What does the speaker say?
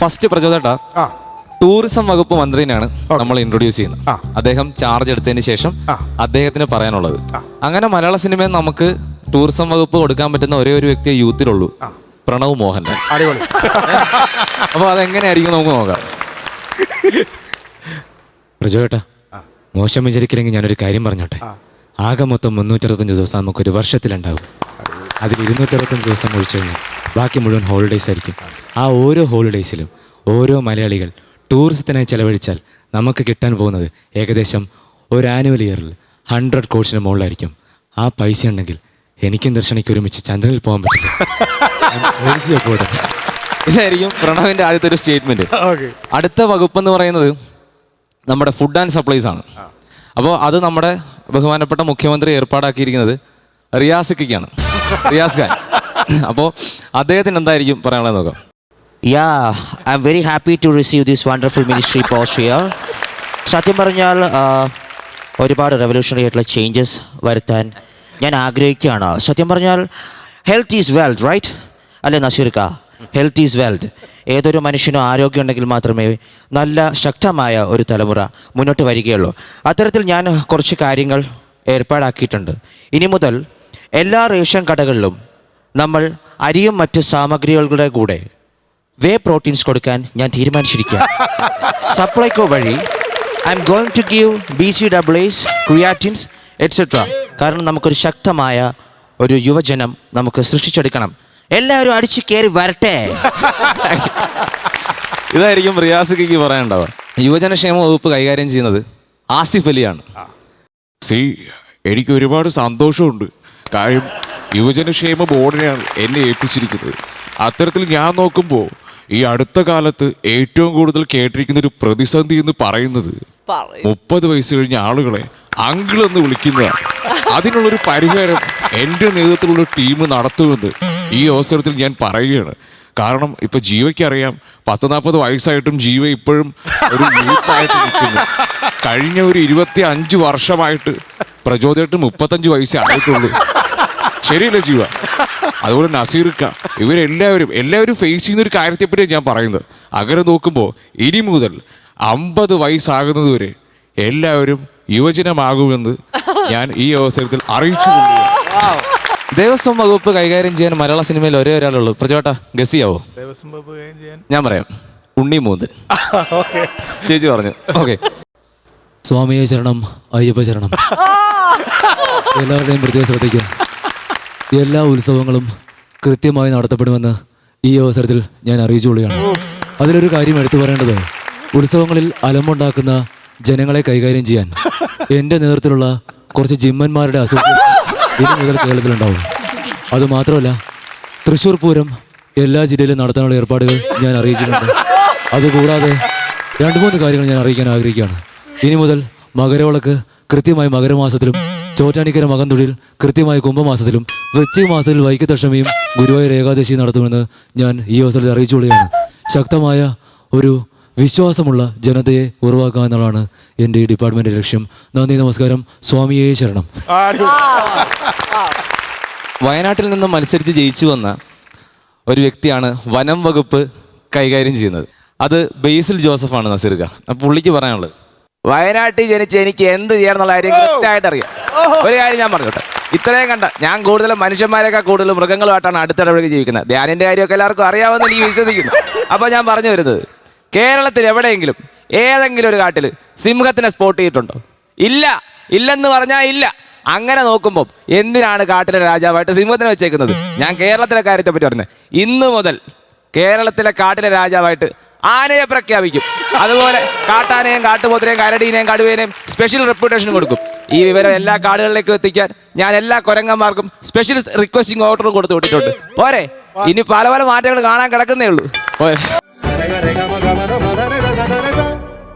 First പ്രചോദേട്ടാ ആ. Tourism വകുപ്പ് മന്ത്രിനെയാണ് നമ്മൾ ഇൻട്രൊഡ്യൂസ് ചെയ്യുന്നത്. ആ. അദ്ദേഹം ചാർജ് എടുത്തതിന് ശേഷം അദ്ദേഹത്തിന് പറയാനുള്ളത്. അങ്ങനെ മലയാള സിനിമയിൽ നമുക്ക് ടൂറിസം വകുപ്പ് കൊടുക്കാൻ പറ്റുന്ന ഒരേ ഒരു വ്യക്തിയെ യൂത്തിലുള്ളൂ. പ്രണവ് മോഹൻലാൽ അടിപൊളി. അപ്പൊ അതെങ്ങനെയായിരിക്കും നമുക്ക് നോക്കാം. പ്രജോട്ടാ. മോശം വിചാരിക്കില്ലെങ്കിൽ ഞാനൊരു കാര്യം പറഞ്ഞോട്ടെ. ആകെ മൊത്തം മുന്നൂറ്ററുപത്തഞ്ച് ദിവസം നമുക്കൊരു വർഷത്തിലുണ്ടാവും. അതിൽ ഇരുന്നൂറ്ററുപത്തഞ്ച് ദിവസം ഒഴിച്ചു കഴിഞ്ഞാൽ ബാക്കി മുഴുവൻ ഹോളിഡേയ്സ് ആയിരിക്കും. ആ ഓരോ ഹോളിഡേയ്സിലും ഓരോ മലയാളികൾ ടൂറിസത്തിനായി ചെലവഴിച്ചാൽ നമുക്ക് കിട്ടാൻ പോകുന്നത് ഏകദേശം ഒരു ആനുവൽ ഇയറിൽ ഹൺഡ്രഡ് കോഴ്സിന് മുകളിലായിരിക്കും. ആ പൈസ ഉണ്ടെങ്കിൽ എനിക്കും ദർശനയ്ക്ക് ഒരുമിച്ച് ചന്ദ്രനിൽ പോകാൻ പറ്റും ഇതായിരിക്കും പ്രണവിന്റെ ആദ്യത്തെ ഒരു സ്റ്റേറ്റ്മെന്റ് ഓക്കെ അടുത്ത വകുപ്പ് എന്ന് പറയുന്നത് നമ്മുടെ ഫുഡ് ആൻഡ് സപ്ലൈസ് ആണ്. അപ്പോൾ അത് നമ്മുടെ ബഹുമാനപ്പെട്ട മുഖ്യമന്ത്രി ഏർപ്പാടാക്കിയിരിക്കുന്നത് റിയാസിക്കാണ് റിയാസ് ഖാൻ. അപ്പോൾ അദ്ദേഹത്തിന് എന്തായിരിക്കും പറയാനുള്ളത് നോക്കാം. Yeah, I'm very happy to receive this wonderful ministry post here. സത്യം പറഞ്ഞാൽ ഒരുപാട് റെവല്യൂഷണറി ആയിട്ടുള്ള ചേഞ്ചസ് വരുത്താൻ ഞാൻ ആഗ്രഹിക്കുകയാണ്. സത്യം പറഞ്ഞാൽ ഹെൽത്ത് ഈസ് വെൽത്ത് റൈറ്റ് അല്ലേ നസീർക്ക? ഹെൽത്ത് ഈസ് വെൽത്ത് ഏതൊരു മനുഷ്യനും ആരോഗ്യം ഉണ്ടെങ്കിൽ മാത്രമേ നല്ല ശക്തമായ ഒരു തലമുറ മുന്നോട്ട് വരികയുള്ളൂ. അത്തരത്തിൽ ഞാൻ കുറച്ച് കാര്യങ്ങൾ ഏർപ്പാടാക്കിയിട്ടുണ്ട്. ഇനി മുതൽ എല്ലാ റേഷൻ കടകളിലും നമ്മൾ അരിയും മറ്റ് സാമഗ്രികളുടെ കൂടെ വേ പ്രോട്ടീൻസ് കൊടുക്കാൻ ഞാൻ തീരുമാനിച്ചിരിക്കുക സപ്ലൈകോ വഴി I am going to give B C ഡബ്ല്യൂസ് creatines etcetera കാരണം നമുക്കൊരു ശക്തമായ ഒരു യുവജനം നമുക്ക് സൃഷ്ടിച്ചെടുക്കണം. എല്ലാവരും അടിച്ചു കയറി വരട്ടെ. ഇതായിരിക്കും റിയാസിക്ക് പറയാനുണ്ടാവുക. യുവജനക്ഷേമ വകുപ്പ് കൈകാര്യം ചെയ്യുന്നത് ആസിഫ് അലിയാണ്. സി എനിക്ക് ഒരുപാട് സന്തോഷമുണ്ട്. കാര്യം യുവജനക്ഷേമ ബോർഡിനെയാണ് എന്നെ ഏൽപ്പിച്ചിരിക്കുന്നത്. അത്തരത്തിൽ ഞാൻ നോക്കുമ്പോൾ ഈ അടുത്ത കാലത്ത് ഏറ്റവും കൂടുതൽ കേട്ടിരിക്കുന്ന ഒരു പ്രതിസന്ധി എന്ന് പറയുന്നത് മുപ്പത് വയസ്സ് കഴിഞ്ഞ ആളുകളെ അങ്കിൾ എന്ന് വിളിക്കുന്നതാണ്. അതിനുള്ളൊരു പരിഹാരം എന്റെ നേതൃത്വത്തിലുള്ള ടീം നടത്തുമെന്ന് ഈ അവസരത്തിൽ ഞാൻ പറയുകയാണ്. കാരണം ഇപ്പൊ ജീവയ്ക്ക് അറിയാം പത്ത് നാൽപ്പത് വയസ്സായിട്ടും ജീവ ഇപ്പോഴും ഒരു യൂത്തായിട്ട് നിൽക്കുന്നു കഴിഞ്ഞ ഒരു ഇരുപത്തി അഞ്ച് വർഷമായിട്ട് പ്രചോദയായിട്ട് മുപ്പത്തഞ്ച് വയസ്സേ ആയിട്ടുള്ളൂ. ശരിയല്ലേ ജീവ? അതുപോലെ നസീർക്ക ഇവരെല്ലാവരും എല്ലാവരും ഫേസ് ചെയ്യുന്ന ഒരു കാര്യത്തെപ്പറ്റിയാണ് ഞാൻ പറയുന്നത്. അങ്ങനെ നോക്കുമ്പോൾ ഇനി മുതൽ അമ്പത് വയസ്സാകുന്നത് വരെ എല്ലാവരും യുവജനമാകുമെന്ന് ഞാൻ ഈ അവസരത്തിൽ അറിയിച്ചു. ദേവസ്വം വകുപ്പ് കൈകാര്യം ചെയ്യാൻ മലയാള സിനിമയിൽ ഒരേ ഒരാളുള്ളൂ. പ്രജോട്ട ഗസിയാവോ? ദേവസ്വം വകുപ്പ് കൈകാര്യം ചെയ്യാൻ? ഞാൻ പറയാം. ഉണ്ണി മൂന്ന്. ഓക്കെ. ചേച്ചി പറഞ്ഞു. ഓക്കെ. സ്വാമിയെ ചരണം അയ്യപ്പ ചരണം എല്ലാവരുടെയും പ്രത്യേകം ശ്രദ്ധിക്കുക എല്ലാ ഉത്സവങ്ങളും കൃത്യമായി നടത്തപ്പെടുമെന്ന് ഈ അവസരത്തിൽ ഞാൻ അറിയിച്ചുകൊള്ളുകയാണ്. അതിലൊരു കാര്യം എടുത്തു പറയേണ്ടത്. ഉത്സവങ്ങളിൽ അലമ്പുണ്ടാക്കുന്ന ജനങ്ങളെ കൈകാര്യം ചെയ്യാൻ എന്റെ നേതൃത്വത്തിലുള്ള കുറച്ച് ജിമ്മന്മാരുടെ അസോസിയേഷൻ ഇനി മുതൽ കേരളത്തിലുണ്ടാവും. അതുമാത്രമല്ല തൃശ്ശൂർ പൂരം എല്ലാ ജില്ലയിലും നടത്താനുള്ള ഏർപ്പാടുകൾ ഞാൻ അറിയിച്ചിട്ടുണ്ട്. അതുകൂടാതെ രണ്ട് മൂന്ന് കാര്യങ്ങൾ ഞാൻ അറിയിക്കാൻ ആഗ്രഹിക്കുകയാണ്. ഇനി മുതൽ മകരവിളക്ക് കൃത്യമായി മകരമാസത്തിലും ചോറ്റാനിക്കര മകൻ തൊഴിൽ കൃത്യമായി കുംഭമാസത്തിലും വൃശ്ചിക മാസത്തിൽ വൈക്കത്തഷ്ടമിയും ഗുരുവായൂർ ഏകാദശിയും നടത്തുമെന്ന് ഞാൻ ഈ അവസരത്തിൽ അറിയിച്ചുകൊള്ളുകയാണ്. ശക്തമായ ഒരു വിശ്വാസമുള്ള ജനതയെ ഉറവാക്കുക എന്നുള്ളതാണ് എന്റെ ഈ ഡിപ്പാർട്ട്മെന്റ് ലക്ഷ്യം. നന്ദി നമസ്കാരം. സ്വാമിയെ ശരണം. വയനാട്ടിൽ നിന്നും മത്സരിച്ച് ജയിച്ചു വന്ന ഒരു വ്യക്തിയാണ് വനം വകുപ്പ് കൈകാര്യം ചെയ്യുന്നത്. അത് ബേസിൽ ജോസഫാണ് നസീർക്ക. അപ്പൊ പുള്ളിക്ക് പറയാനുള്ളത്. വയനാട്ടിൽ ജനിച്ച് എനിക്ക് എന്ത് ചെയ്യണം എന്നുള്ള കാര്യം കൃത്യമായിട്ട് അറിയാം ഒരു കാര്യം ഞാൻ പറഞ്ഞോട്ടെ. ഇത്രയും കണ്ട ഞാൻ കൂടുതലും മനുഷ്യന്മാരെക്കാൾ കൂടുതൽ മൃഗങ്ങളുമായിട്ടാണ് അടുത്തിടപഴകി ജീവിക്കുന്നത്. ധ്യാനിന്റെ കാര്യമൊക്കെ എല്ലാവർക്കും അറിയാമെന്ന് എനിക്ക് വിശ്വസിക്കുന്നു. അപ്പൊ ഞാൻ പറഞ്ഞു വരുന്നത് കേരളത്തിൽ എവിടെയെങ്കിലും ഏതെങ്കിലും ഒരു കാട്ടിൽ സിംഹത്തിനെ സ്പോട്ട് ചെയ്തിട്ടുണ്ടോ? ഇല്ല. ഇല്ലെന്ന് പറഞ്ഞാൽ ഇല്ല. അങ്ങനെ നോക്കുമ്പോൾ എന്തിനാണ് കാട്ടിലെ രാജാവായിട്ട് സിംഹത്തിനെ വെച്ചേക്കുന്നത്? ഞാൻ കേരളത്തിലെ കാര്യത്തെ പറ്റി പറഞ്ഞത് ഇന്ന് മുതൽ കേരളത്തിലെ കാട്ടിലെ രാജാവായിട്ട് ആനയെ പ്രഖ്യാപിക്കും. അതുപോലെ കാട്ടാനയും കാട്ടുപോത്തിനെയും കരടീനെയും കടുവേനെയും സ്പെഷ്യൽ റെപ്യൂട്ടേഷൻ കൊടുക്കും. ഈ വിവരം എല്ലാ കാടുകളിലേക്കും എത്തിക്കാൻ ഞാൻ എല്ലാ കൊരങ്ങന്മാർക്കും സ്പെഷ്യൽ റിക്വസ്റ്റിംഗ് ഓർഡറും കൊടുത്തു വിട്ടിട്ടുണ്ട്. പോരെ. ഇനി പല പല മാറ്റങ്ങൾ കാണാൻ കിടക്കുന്നേ ഉള്ളൂ. പോരെ.